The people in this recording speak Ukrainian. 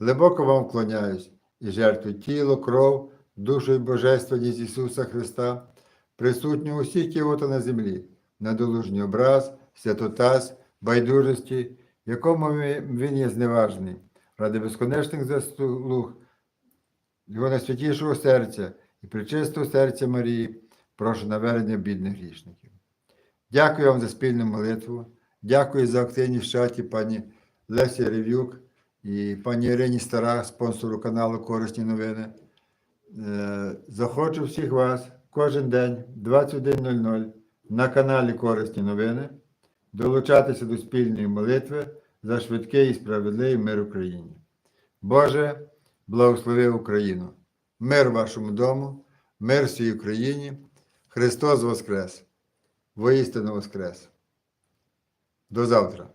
глибоко вам вклоняюсь і жертвую тіло, кров, душу і божественність Ісуса Христа, присутню у всіх кіота на землі, недолужній образ, святотаз, байдужості, якому він є зневажний, ради безконечних заслуг його найсвятішого серця і причистого серця Марії, прошу навернення бідних грішників. Дякую вам за спільну молитву. Дякую за активність в чаті пані Лесі Рев'юк і пані Ірині Стара, спонсору каналу Корисні новини. Е, Захочу всіх вас кожен день 21.00 на каналі Корисні новини долучатися до спільної молитви за швидкий і справедливий мир Україні. Боже, благослови Україну! Мир вашому дому, мир всій Україні. Христос Воскрес! Воістину Воскрес! До завтра!